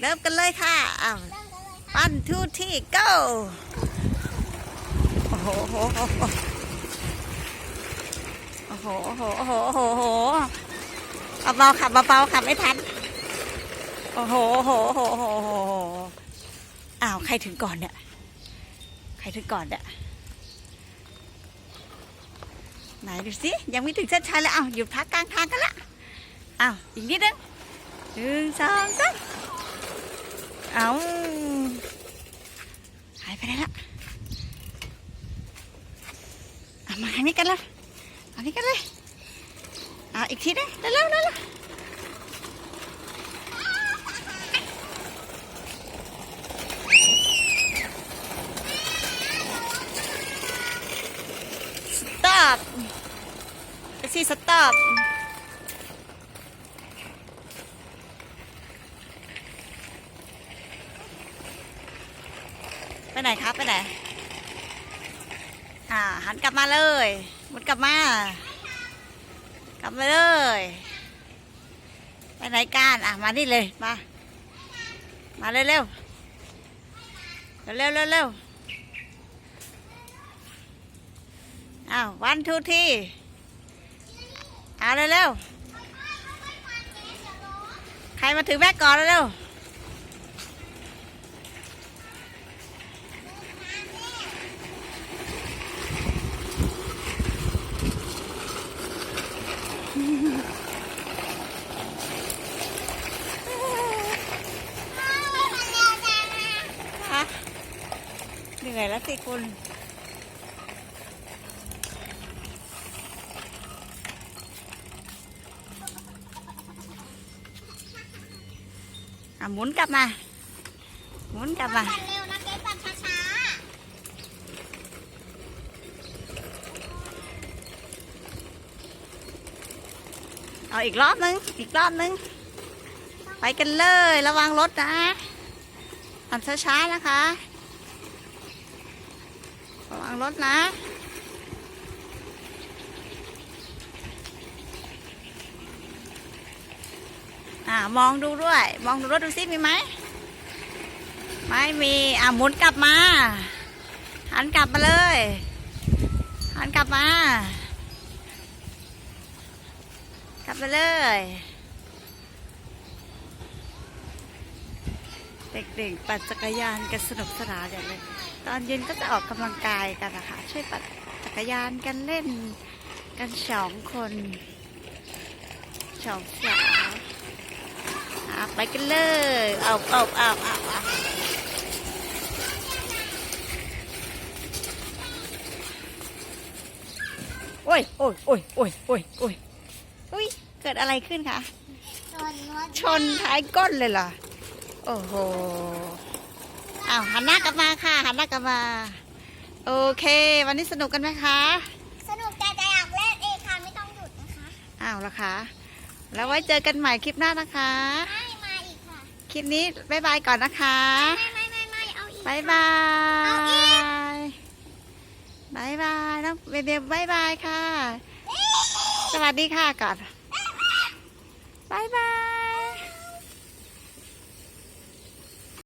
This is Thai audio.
เริ่มกันเลยค่ะอ้าวปั้นทูที่ go โอ้โหโอ้โหโอ้โหโอ้โหโอ้โหโอ้โหโอ้โหเบาๆขับเบาๆขับไม่ทันโอ้โหโอ้โหโอ้โหโอ้โหโอ้โหอ้าว ใครถึงก่อนเนี่ย ใครถึงก่อนเนี่ย ไหนดูสิ ยังไม่ถึงเส้นชัยเลยอ้าวหยุดพักกลางทางกันละ อ้าว อีกนิดนึงหนึ่งสองสาม เอาหายไปไหนละเอามาทางนี้กันแล้วทางนี้กันเลยเอาอีกทีนึงเร็วๆเร็วๆ stop แท็กซี่ stop ไป ไหนครับไปไหน อ่า หันกลับมาเลยมุนกลับมา กลับมาเลย ไปไหนกันอะมานี่เลยมา มาเร็วเร็วเร็วเร็วเร็วเร็วอ้าววันทูทีเอาเร็วๆใครมาถือแม่ก่อนเร็ว นื่อยแล้วสิคุณอะหมุนกลับมา หมุนกลับมาปั่นเร็วนะเกปั่นช้าเอาอีกรอบนึง อีกรอบนึง ไปกันเลย ระวังรถนะอันช้าๆ นะคะ ระวังรถนะ อ่ามองดูด้วย มองดูรถดูซิมีไหม ไม่มี อ่าหมุนกลับมา หันกลับมาเลย หันกลับมา กลับมาเลย เด็กๆ ปั่นจักรยานกันสนุกสนานอย่างเลย ตอนเย็นก็จะออกกำลังกายกันนะคะ ช่วยปั่นจักรยานกันเล่นกันสองคนสองสาวอะไปกันเลยเอาเอาเอาเอาเอาโอ้ยโอ้ยโอ้ยโอ้ยโอ้ยโอ้ยอุ้ยเกิดอะไรขึ้นคะๆชนรถชนท้ายก้นเลยเหรอ โอ้โหอ้าวหันหน้ากลับมาค่ะ หันหน้ากลับมา โอเค วันนี้สนุกกันไหมคะ สนุกแต่จะอยากเล่นเองค่ะไม่ต้องหยุดนะคะอ้าวแล้วคะแล้วไว้เจอกันใหม่คลิปหน้านะคะ ไม่มาอีกค่ะ คลิปนี้บ๊ายบายก่อนนะคะไม่ไม่ไม่ไม่เอาอีกบายบาเอาอีกยบายบายน้องเบเบบายบายค่ะ สวัสดีค่ะก่อนบายบาย